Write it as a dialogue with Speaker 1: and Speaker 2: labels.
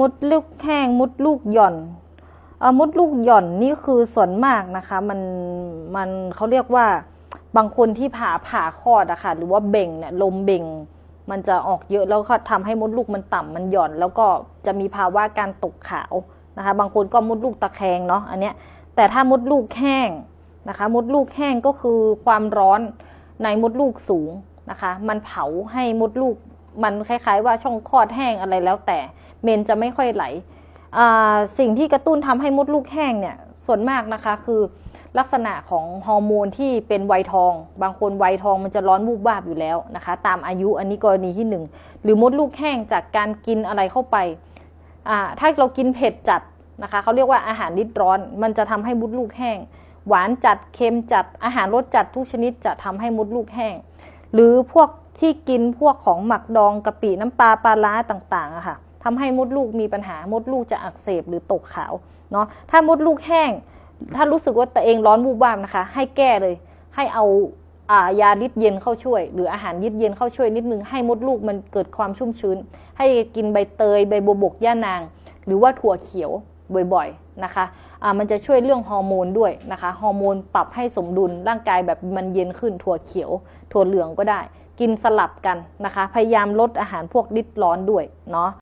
Speaker 1: มดลูกแห้งมดลูกหย่อนเอ่อมดลูกหย่อนนี่คือส่วนมากนะคะ มันมันเขาเรียกว่าบางคนที่ผ่าผ่าคลอดอะค่ะ หรือว่าเบ่งเนี่ยลมเบ่ง มันจะออกเยอะแล้วก็ทำให้มดลูกมันต่ำมันหย่อน แล้วก็จะมีภาวะการตกขาวนะคะ บางคนก็มดลูกตะแคงเนาะอันเนี้ย แต่ถ้ามดลูกแห้งนะคะ มดลูกแห้งก็คือความร้อนในมดลูกสูงนะคะ มันเผาให้มดลูก มันคล้ายๆ ว่าช่องคลอดแห้งอะไรแล้วแต่ เมนจะไม่ค่อยไหล สิ่งที่กระตุ้นทำให้มดลูกแห้งเนี่ยส่วนมากนะคะคือลักษณะของฮอร์โมนที่เป็นไวทอง บางคนไวทองมันจะร้อนวูบวาบอยู่แล้วนะคะ ตามอายุอันนี้กรณีที่หนึ่งหรือมดลูกแห้งจากการกินอะไรเข้าไป ถ้าเรากินเผ็ดจัดนะคะเขาเรียกว่าอาหารริดร้อน มันจะทำให้มดลูกแห้ง หวานจัดเค็มจัดอาหารรสจัดทุกชนิดจะทำให้มดลูกแห้ง หรือพวก ที่กินพวกของหมักดองกะปิน้ำปลาปลาร้าต่างๆอะค่ะทำให้มดลูกมีปัญหามดลูกจะอักเสบหรือตกขาวเนาะถ้ามดลูกแห้ง ถ้ารู้สึกว่าตัวเองร้อนวูบวามนะคะ ให้แก้เลย ให้เอาอายาดิดเย็นเข้าช่วย หรืออาหารดิดเย็นเข้าช่วยนิดนึงให้มดลูกมันเกิดความชุ่มชื้น ให้กินใบเตยใบบัวบกย่านาง หรือว่าถั่วเขียวบ่อยๆนะคะอ่ามันจะช่วยเรื่องฮอร์โมนด้วยนะคะฮอร์โมนปรับให้สมดุลร่างกายแบบมันเย็นขึ้นถั่วเขียว ถั่วเหลืองก็ได้ กินสลับกันนะคะ พยายามลดอาหารพวกริดร้อนด้วยเนาะ